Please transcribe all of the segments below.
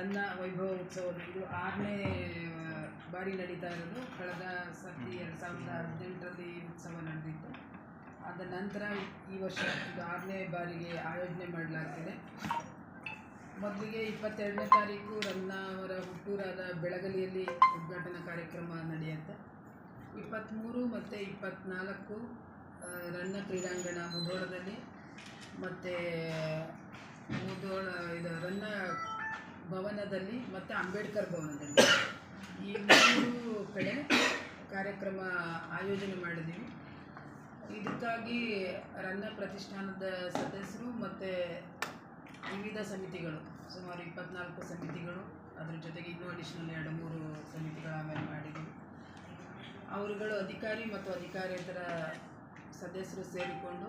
ರನ್ನ ವೈಭವ ಉತ್ಸವದ ಇದು ಆರನೇ ಬಾರಿ ನಡೀತಾ ಇರೋದು. ಕಳೆದ ಸರ್ತಿ ಎರಡು ಸಾವಿರದ ಹದಿನೆಂಟರಲ್ಲಿ ಉತ್ಸವ ನಡೆದಿತ್ತು. ಅದ ನಂತರ ಈ ವರ್ಷ ಇದು ಆರನೇ ಬಾರಿಗೆ ಆಯೋಜನೆ ಮಾಡಲಾಗ್ತಿದೆ. ಮೊದಲಿಗೆ ಇಪ್ಪತ್ತೆರಡನೇ ತಾರೀಕು ರನ್ನ ಅವರ ಹುಟ್ಟೂರಾದ ಬೆಳಗಲಿಯಲ್ಲಿ ಉದ್ಘಾಟನಾ ಕಾರ್ಯಕ್ರಮ ನಡೆಯುತ್ತೆ. ಇಪ್ಪತ್ತ್ಮೂರು ಮತ್ತು ಇಪ್ಪತ್ತ್ನಾಲ್ಕು ರನ್ನ ಕ್ರೀಡಾಂಗಣ ಮುಧೋಳದಲ್ಲಿ ಮತ್ತು ಮುಧೋಳ ಇದು ರನ್ನ ಭವನದಲ್ಲಿ ಮತ್ತು ಅಂಬೇಡ್ಕರ್ ಭವನದಲ್ಲಿ. ಈ ಮೂರು ಕಡೆ ಕಾರ್ಯಕ್ರಮ ಆಯೋಜನೆ ಮಾಡಿದ್ದೀವಿ. ಇದಕ್ಕಾಗಿ ರನ್ನ ಪ್ರತಿಷ್ಠಾನದ ಸದಸ್ಯರು ಮತ್ತು ವಿವಿಧ ಸಮಿತಿಗಳು, ಸುಮಾರು ಇಪ್ಪತ್ನಾಲ್ಕು ಸಮಿತಿಗಳು, ಅದ್ರ ಜೊತೆಗೆ ಇನ್ನೂ ಅಡಿಷನಲ್ ಎರಡು ಮೂರು ಸಮಿತಿಗಳು ಆಮೇಲೆ ಮಾಡಿದ್ದೀವಿ. ಅವರುಗಳು ಅಧಿಕಾರಿ ಮತ್ತು ಅಧಿಕಾರೇತರ ಸದಸ್ಯರು ಸೇರಿಕೊಂಡು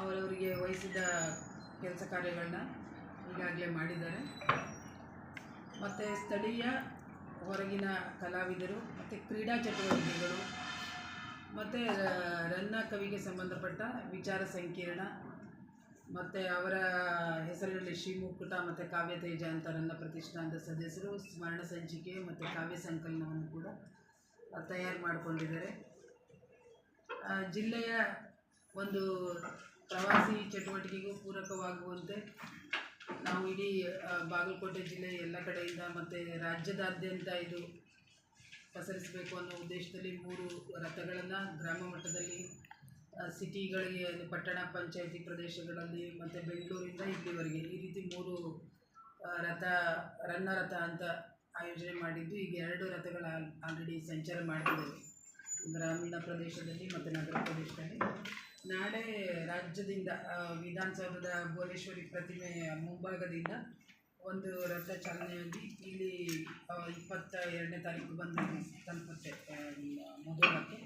ಅವರವರಿಗೆ ವಹಿಸಿದ ಕೆಲಸ ಕಾರ್ಯಗಳನ್ನ ಈಗಾಗಲೇ ಮಾಡಿದ್ದಾರೆ. ಮತ್ತು ಸ್ಥಳೀಯ ಹೊರಗಿನ ಕಲಾವಿದರು, ಮತ್ತು ಕ್ರೀಡಾ ಚಟುವಟಿಕೆಗಳು, ಮತ್ತು ರನ್ನ ಕವಿಗೆ ಸಂಬಂಧಪಟ್ಟ ವಿಚಾರ ಸಂಕಿರಣ, ಮತ್ತು ಅವರ ಹೆಸರಿನಲ್ಲಿ ಶ್ರೀಮುಕ್ಕುಟ ಮತ್ತು ಕಾವ್ಯ ತೇಜ ಅಂತ ರನ್ನ ಪ್ರತಿಷ್ಠಾನದ ಸದಸ್ಯರು, ಸ್ಮರಣ ಸಂಚಿಕೆ, ಮತ್ತು ಕಾವ್ಯ ಸಂಕಲನವನ್ನು ಕೂಡ ತಯಾರು ಮಾಡಿಕೊಂಡಿದ್ದಾರೆ. ಜಿಲ್ಲೆಯ ಒಂದು ಪ್ರವಾಸಿ ಚಟುವಟಿಕೆಗೂ ಪೂರಕವಾಗುವಂತೆ ನಾವು ಇಡೀ ಬಾಗಲಕೋಟೆ ಜಿಲ್ಲೆ ಎಲ್ಲ ಕಡೆಯಿಂದ ಮತ್ತು ರಾಜ್ಯದಾದ್ಯಂತ ಇದು ಪಸರಿಸಬೇಕು ಅನ್ನೋ ಉದ್ದೇಶದಲ್ಲಿ ಮೂರು ರಥಗಳನ್ನು ಗ್ರಾಮ ಮಟ್ಟದಲ್ಲಿ ಸಿಟಿಗಳಿಗೆ ಪಟ್ಟಣ ಪಂಚಾಯತಿ ಪ್ರದೇಶಗಳಲ್ಲಿ ಮತ್ತು ಬೆಂಗಳೂರಿಂದ ಇಲ್ಲಿವರೆಗೆ ಈ ರೀತಿ ಮೂರು ರಥ, ರನ್ನ ರಥ ಅಂತ ಆಯೋಜನೆ ಮಾಡಿದ್ದು ಈಗ ಎರಡು ರಥಗಳು ಆಲ್ರೆಡಿ ಸಂಚಾರ ಮಾಡಿದ್ದೇವೆ ಗ್ರಾಮೀಣ ಪ್ರದೇಶದಲ್ಲಿ ಮತ್ತು ನಗರ ಪ್ರದೇಶದಲ್ಲಿ. ನಾಳೆ ರಾಜ್ಯದಿಂದ ವಿಧಾನಸೌಧದ ಭುವನೇಶ್ವರಿ ಪ್ರತಿಮೆ ಮುಂಭಾಗದಿಂದ ಒಂದು ರಥ ಚಾಲನೆಯಾಗಿ ಇಲ್ಲಿ ಇಪ್ಪತ್ತ ಎರಡನೇ ತಾರೀಕು ಬಂದು ತಲುಪುತ್ತೆ ಆ, ಮುಧೋಳಕ್ಕೆ